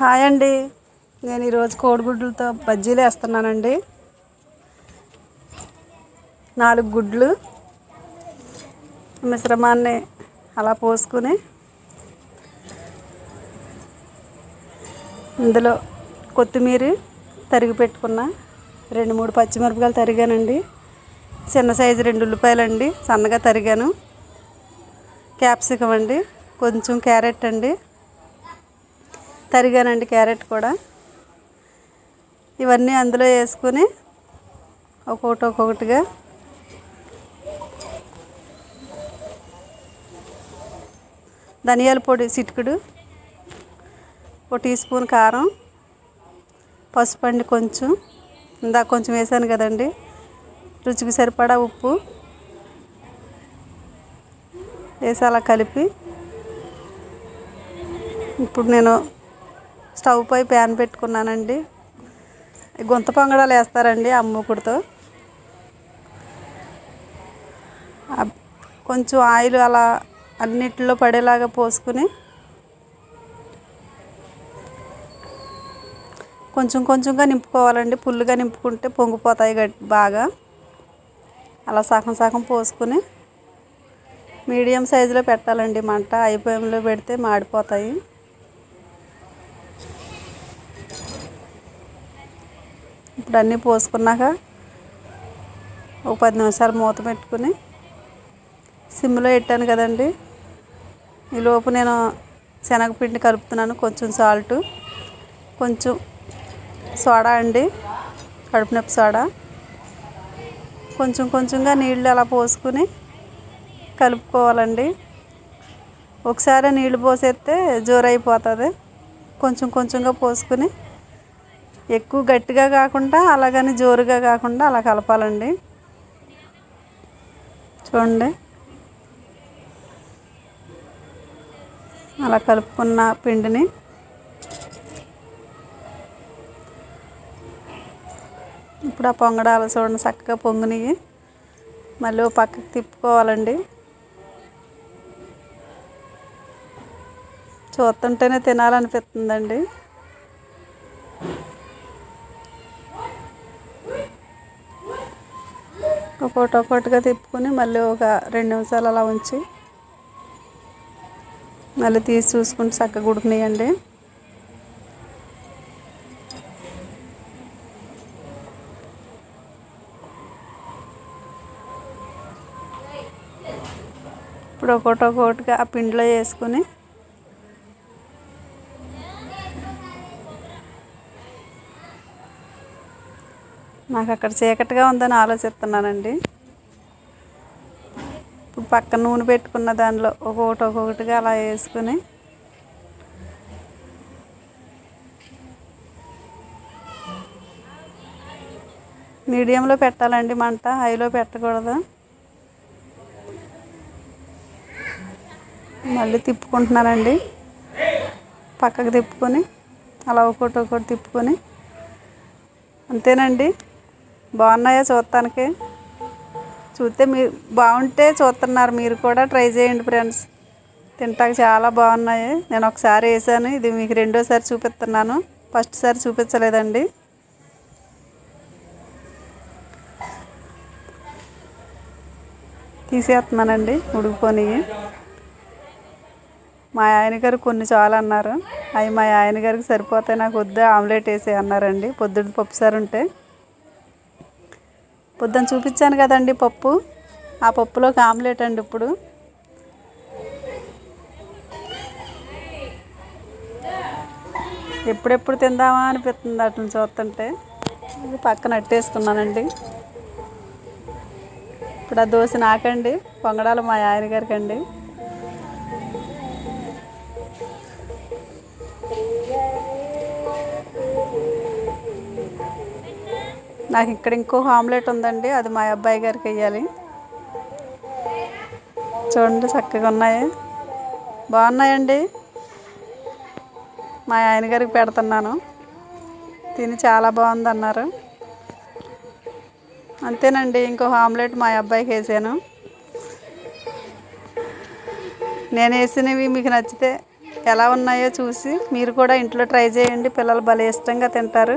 Hi అండి. నేను ఈరోజు కోడిగుడ్లతో బజ్జీలు వేస్తున్నానండి. నాలుగు గుడ్లు మిశ్రమాన్ని అలా పోసుకుని ఇందులో కొత్తిమీర తరిగి పెట్టుకున్న రెండు మూడు పచ్చిమిరపకాయలు తరిగానండి. చిన్న సైజు రెండు ఉల్లిపాయలు అండి సన్నగా తరిగాను. క్యాప్సికం అండి. కొంచెం క్యారెట్ అండి. తరిగానండి క్యారెట్ కూడా. ఇవన్నీ అందులో వేసుకుని ఒక్కొక్కటి ఒక్కొక్కటిగా ధనియాల పొడి చిటికుడు ఒక టీ స్పూన్ కారం పసుపు అండి కొంచెం. ఇందాక కొంచెం వేసాను కదండి. రుచికి సరిపడా ఉప్పు వేసి అలా కలిపి ఇప్పుడు నేను స్టవ్ పై ప్యాన్ పెట్టుకున్నానండి. గుంత పొంగడాలు వేస్తారండి ఆ కొంచెం ఆయిల్ అలా అన్నిటిలో పడేలాగా పోసుకుని కొంచెం కొంచెంగా నింపుకోవాలండి. పుల్లుగా నింపుకుంటే పొంగిపోతాయి బాగా. అలా సగం సగం పోసుకుని మీడియం సైజులో పెట్టాలండి. మంట అయిపోయంలో పెడితే మాడిపోతాయి. ఇప్పుడు అన్నీ పోసుకున్నాక ఒక పది నిమిషాలు మూత పెట్టుకుని సిమ్లో పెట్టాను కదండి. ఈ లోపు నేను శనగపిండి కలుపుతున్నాను కొంచెం సాల్ట్ కొంచెం సోడా అండి కడుపునొప్పి సోడా. కొంచెం కొంచెంగా నీళ్ళు అలా పోసుకుని కలుపుకోవాలండి. ఒకసారి నీళ్ళు పోసేస్తే జోరైపోతుంది. కొంచెం కొంచెంగా పోసుకుని ఎక్కువ గట్టిగా కాకుండా అలాగని జోరుగా కాకుండా అలా కలపాలండి. చూడండి. అలా కలుపుకున్న పిండిని ఇప్పుడు ఆ పొంగడాలు చూడండి చక్కగా పొంగునివి మళ్ళీ ఓ పక్కకి తిప్పుకోవాలండి. చూస్తుంటేనే తినాలనిపిస్తుందండి. ఒక్కొక్కటి ఒక్కొక్కటిగా తిప్పుకొని మళ్ళీ ఒక రెండు నిమిషాలు అలా ఉంచి మళ్ళీ తీసి చూసుకుంటే చక్కగా ఉడికినాయండి. ఇప్పుడు ఒక్కొక్కటి ఒక్కొక్కటిగా ఆ పిండిలో వేసుకొని నాకు అక్కడ చీకటిగా ఉందని ఆలోచిస్తున్నానండి. ఇప్పుడు పక్కన నూనె పెట్టుకున్న దానిలో ఒక్కొక్కటి ఒక్కొక్కటిగా అలా వేసుకుని మీడియంలో పెట్టాలండి మంట హైలో పెట్టకూడదు. మళ్ళీ తిప్పుకుంటున్నానండి. పక్కకు తిప్పుకొని అలా ఒక్కొక్కటి ఒక్కొక్కటి తిప్పుకొని. అంతేనండి. బాగున్నాయా చూడటానికి? చూస్తే మీరు బాగుంటే చూస్తున్నారు. మీరు కూడా ట్రై చేయండి ఫ్రెండ్స్. తింటాక చాలా బాగున్నాయి. నేను ఒకసారి వేసాను. ఇది మీకు రెండోసారి చూపిస్తున్నాను. ఫస్ట్ సారి చూపించలేదండి. తీసేస్తున్నానండి. ఉడికిపోయి మా ఆయన గారు కొన్ని చాలు అన్నారు. అవి మా ఆయన గారికి సరిపోతాయి. నాకు వద్దు. ఆమ్లెట్ వేసే అన్నారండి. పొద్దున్న పప్పు సారు ఉంటే. పొద్దున చూపించాను కదండి పప్పు. ఆ పప్పులోకి ఆమ్లెట్ అండి ఇప్పుడు. ఎప్పుడెప్పుడు తిందామా అనిపిస్తుంది అట్లా చూస్తుంటే. ఇది పక్కన అట్టేసుకున్నానండి. ఇప్పుడు ఆ దోశ నాకండి పొంగడాలు మా ఆయన గారికి అండి నాకు ఇక్కడ ఇంకో ఆమ్లెట్ ఉందండి అది మా అబ్బాయి గారికి వేయాలి చూడండి చక్కగా ఉన్నాయి. బాగున్నాయండి. మా ఆయన గారికి పెడుతున్నాను. తిని చాలా బాగుంది అన్నారు అంతేనండి ఇంకో ఆమ్లెట్ మా అబ్బాయికి వేసాను. నేను వేసినవి మీకు నచ్చితే ఎలా ఉన్నాయో చూసి మీరు కూడా ఇంట్లో ట్రై చేయండి పిల్లలు భలే ఇష్టంగా తింటారు.